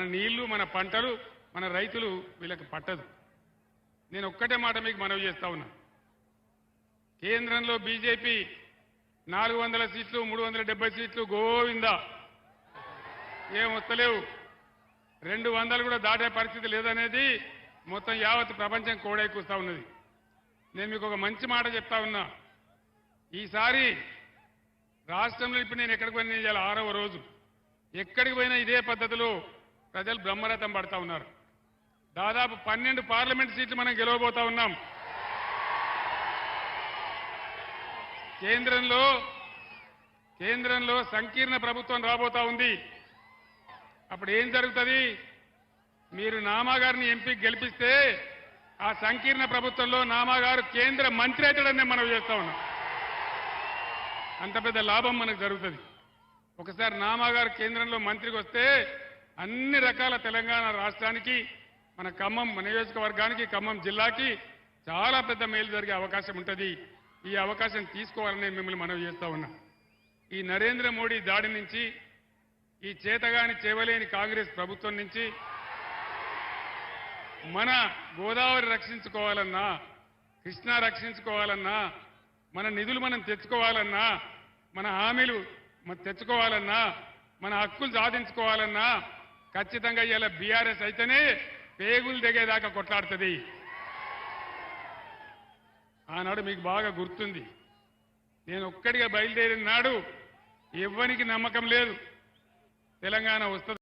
మన నీళ్ళు మన పంటలు మన రైతులు వీళ్ళకి పట్టదు. నేను ఒక్కటే మాట మీకు మనవి చేస్తా ఉన్నా. కేంద్రంలో బీజేపీ నాలుగు వందల సీట్లు మూడు వందల డెబ్బై సీట్లు గోవిందా. ఏం వస్తలేవు. రెండు వందలు కూడా దాటే పరిస్థితి లేదనేది మొత్తం యావత్ ప్రపంచం కోడై కూస్తా ఉన్నది. నేను మీకు ఒక మంచి మాట చెప్తా ఉన్నా. ఈసారి రాష్ట్రంలో ఇప్పుడు నేను ఎక్కడికి పోయినా ఆరవ రోజు. ఎక్కడికి పోయినా ఇదే పద్ధతిలో ప్రజలు బ్రహ్మరథం పడతా ఉన్నారు. దాదాపు పన్నెండు పార్లమెంట్ సీట్లు మనం గెలవబోతా ఉన్నాం. కేంద్రంలో కేంద్రంలో సంకీర్ణ ప్రభుత్వం రాబోతా ఉంది. అప్పుడు ఏం జరుగుతుంది? మీరు నామాగారిని ఎంపీ గెలిపిస్తే ఆ సంకీర్ణ ప్రభుత్వంలో నామాగారు కేంద్ర మంత్రి అవుతాడని మనం చేస్తా ఉన్నాం. అంత పెద్ద లాభం మనకు జరుగుతుంది. ఒకసారి నామాగారు కేంద్రంలో మంత్రికి వస్తే అన్ని రకాల తెలంగాణ రాష్ట్రానికి మన ఖమ్మం మన నియోజకవర్గానికి ఖమ్మం జిల్లాకి చాలా పెద్ద మేలు జరిగే అవకాశం ఉంటుంది. ఈ అవకాశం తీసుకోవాలని మిమ్మల్ని మనవి చేస్తా ఉన్నా. ఈ నరేంద్ర మోడీ దాడి నుంచి ఈ చేతగాని చేవలేని కాంగ్రెస్ ప్రభుత్వం నుంచి మన గోదావరి రక్షించుకోవాలన్నా కృష్ణా రక్షించుకోవాలన్నా మన నిధులు మనం తెచ్చుకోవాలన్నా మన హామీలు మనం తెచ్చుకోవాలన్నా మన హక్కులు సాధించుకోవాలన్నా ఖచ్చితంగా ఇలా బీఆర్ఎస్ అయితేనే పేగులు దిగేదాకా కొట్లాడుతుంది. ఆనాడు మీకు బాగా గుర్తుంది. నేను ఒక్కడిగా బయలుదేరిన నాడు ఎవ్వనికి నమ్మకం లేదు. తెలంగాణ వస్తుంది.